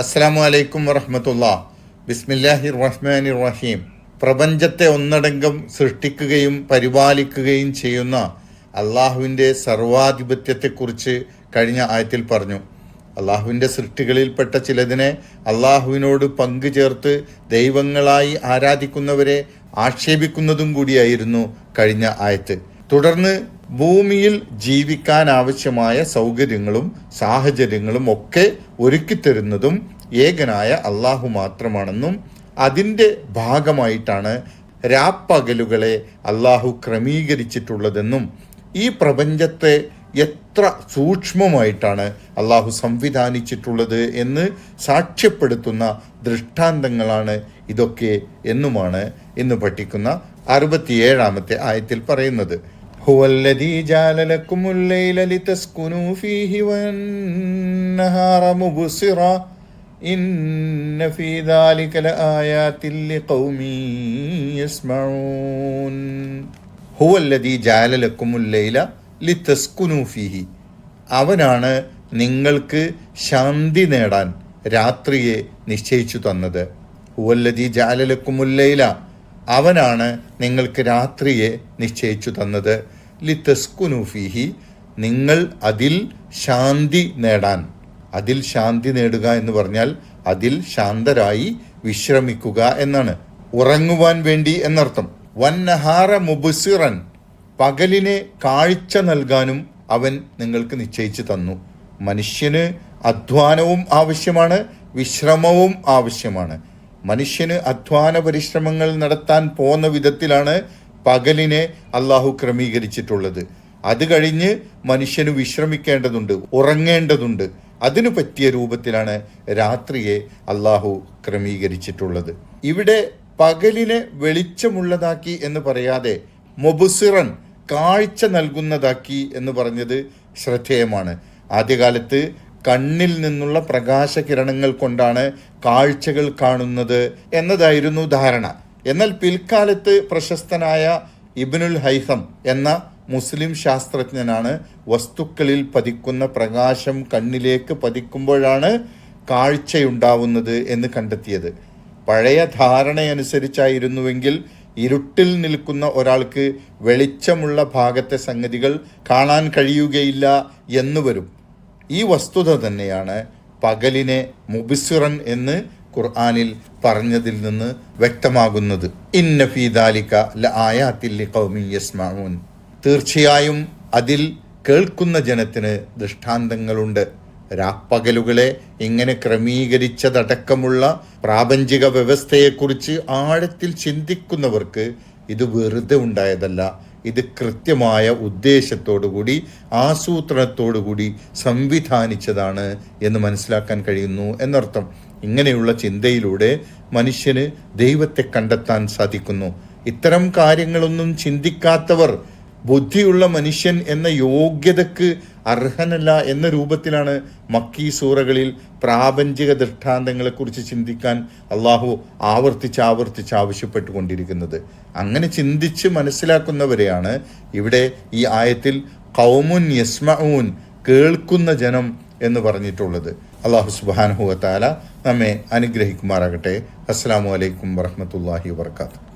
അസ്സാമു അലൈക്കും വറഹമത്തുള്ള. ബിസ്മില്ലാഹി റഹ്മാനി റഹീം പ്രപഞ്ചത്തെ ഒന്നടങ്കം സൃഷ്ടിക്കുകയും പരിപാലിക്കുകയും ചെയ്യുന്ന അള്ളാഹുവിന്റെ സർവാധിപത്യത്തെക്കുറിച്ച് കഴിഞ്ഞ ആയത്തിൽ പറഞ്ഞു. അള്ളാഹുവിന്റെ സൃഷ്ടികളിൽപ്പെട്ട ചിലതിനെ അള്ളാഹുവിനോട് പങ്കു ചേർത്ത് ദൈവങ്ങളായി ആരാധിക്കുന്നവരെ ആക്ഷേപിക്കുന്നതും കൂടിയായിരുന്നു കഴിഞ്ഞ ആയത്ത്. തുടർന്ന് ഭൂമിയിൽ ജീവിക്കാൻ ആവശ്യമായ സൗകര്യങ്ങളും സാഹചര്യങ്ങളും ഒക്കെ ഒരുക്കിത്തരുന്നതും ഏകനായ അള്ളാഹു മാത്രമാണെന്നും അതിന്റെ ഭാഗമായിട്ടാണ് രാപ്പകലുകളെ അള്ളാഹു ക്രമീകരിച്ചിട്ടുള്ളതെന്നും ഈ പ്രപഞ്ചത്തെ എത്ര സൂക്ഷ്മമായിട്ടാണ് അള്ളാഹു സംവിധാനിച്ചിട്ടുള്ളത് എന്ന് സാക്ഷ്യപ്പെടുത്തുന്ന ദൃഷ്ടാന്തങ്ങളാണ് ഇതൊക്കെ എന്നുമാണ് ഇന്ന് പഠിക്കുന്ന അറുപത്തിയേഴാമത്തെ ആയത്തിൽ പറയുന്നത്. هو الذي جعل لكم الليل لتسكنوا فيه والنهار مبصرا إن في ذلك لآيات لقوم يسمعون هو الذي جعل لكم الليل لتسكنوا فيه അവനാണ് നിങ്ങൾക്ക് ശാന്തി നേടാൻ രാത്രിയെ നിശ്ചയിച്ചു തന്നത് ഹുവല്ലതി ജാലലക്കുമുല്ലയില അവനാണ് നിങ്ങൾക്ക് രാത്രിയെ നിശ്ചയിച്ചു തന്നത്. ലിത്തസ്കുനുഫിഹി നിങ്ങൾ അതിൽ ശാന്തി നേടാൻ. അതിൽ ശാന്തി നേടുക എന്ന് പറഞ്ഞാൽ അതിൽ ശാന്തരായി വിശ്രമിക്കുക എന്നാണ്. ഉറങ്ങുവാൻ വേണ്ടി എന്നർത്ഥം. വന്നഹാറ മുബുസിറൻ പകലിനെ കാഴ്ച നൽകാനും അവൻ നിങ്ങൾക്ക് നിശ്ചയിച്ചു തന്നു. മനുഷ്യന് അധ്വാനവും ആവശ്യമാണ് വിശ്രമവും ആവശ്യമാണ്. മനുഷ്യന് അധ്വാന പരിശ്രമങ്ങൾ നടത്താൻ പോന്ന വിധത്തിലാണ് പകലിനെ അള്ളാഹു ക്രമീകരിച്ചിട്ടുള്ളത്. അത് കഴിഞ്ഞ് മനുഷ്യന് വിശ്രമിക്കേണ്ടതുണ്ട് ഉറങ്ങേണ്ടതുണ്ട്. അതിനു പറ്റിയ രൂപത്തിലാണ് രാത്രിയെ അള്ളാഹു ക്രമീകരിച്ചിട്ടുള്ളത്. ഇവിടെ പകലിനെ വെളിച്ചമുള്ളതാക്കി എന്ന് പറയാതെ മൊബുസിറൻ കാഴ്ച നൽകുന്നതാക്കി എന്ന് പറഞ്ഞത് ശ്രദ്ധേയമാണ്. ആദ്യകാലത്ത് കണ്ണിൽ നിന്നുള്ള പ്രകാശകിരണങ്ങൾ കൊണ്ടാണ് കാഴ്ചകൾ കാണുന്നത് എന്നതായിരുന്നു ധാരണ. എന്നാൽ പിൽക്കാലത്ത് പ്രശസ്തനായ ഇബ്നുൽ ഹൈസം എന്ന മുസ്ലിം ശാസ്ത്രജ്ഞനാണ് വസ്തുക്കളിൽ പതിക്കുന്ന പ്രകാശം കണ്ണിലേക്ക് പതിക്കുമ്പോഴാണ് കാഴ്ചയുണ്ടാവുന്നത് എന്ന് കണ്ടെത്തിയത്. പഴയ ധാരണയനുസരിച്ചായിരുന്നുവെങ്കിൽ ഇരുട്ടിൽ നിൽക്കുന്ന ഒരാൾക്ക് വെളിച്ചമുള്ള ഭാഗത്തെ സംഗതികൾ കാണാൻ കഴിയുകയില്ല എന്ന് വരും. ഈ വസ്തുത തന്നെയാണ് പകലിനെ മുബിസുറൻ എന്ന് ഖുർആാനിൽ പറഞ്ഞതിൽ നിന്ന് വ്യക്തമാകുന്നത്. ഇന്ന ഫീദാലിക്ക ല ആയാത്തിൽ കൗമി യസ്മാഊൻ. തീർച്ചയായും അതിൽ കേൾക്കുന്ന ജനത്തിന് ദൃഷ്ടാന്തങ്ങളുണ്ട്. രാപ്പകലുകളെ ഇങ്ങനെ ക്രമീകരിച്ചതടക്കമുള്ള പ്രാപഞ്ചിക വ്യവസ്ഥയെക്കുറിച്ച് ആഴത്തിൽ ചിന്തിക്കുന്നവർക്ക് ഇത് വെറുതെ ഉണ്ടായതല്ല. ഇത് കൃത്യമായ ഉദ്ദേശത്തോടുകൂടി ആസൂത്രണത്തോടുകൂടി സംവിധാനിച്ചതാണ് എന്ന് മനസ്സിലാക്കാൻ കഴിയുന്നു എന്നർത്ഥം. ഇങ്ങനെയുള്ള ചിന്തയിലൂടെ മനുഷ്യന് ദൈവത്തെ കണ്ടെത്താൻ സാധിക്കുന്നു. ഇത്തരം കാര്യങ്ങളൊന്നും ചിന്തിക്കാത്തവർ ബുദ്ധിയുള്ള മനുഷ്യൻ എന്ന യോഗ്യതക്ക് അർഹനല്ല എന്ന രൂപത്തിലാണ് മക്കി സൂറകളിൽ പ്രാപഞ്ചിക ദൃഷ്ടാന്തങ്ങളെക്കുറിച്ച് ചിന്തിക്കാൻ അള്ളാഹു ആവർത്തിച്ച് ആവർത്തിച്ച് ആവശ്യപ്പെട്ടുകൊണ്ടിരിക്കുന്നത്. അങ്ങനെ ചിന്തിച്ച് മനസ്സിലാക്കുന്നവരെയാണ് ഇവിടെ ഈ ആയത്തിൽ കൗമുൻ യസ്മഊൻ കേൾക്കുന്ന ജനം എന്ന് പറഞ്ഞിട്ടുള്ളത്. അള്ളാഹു സുബാനഹുവത്താല നമ്മെ അനുഗ്രഹിക്കുമാറാകട്ടെ. അസ്സാം വലൈക്കും വറഹമത്തല്ലാഹി വാത്തു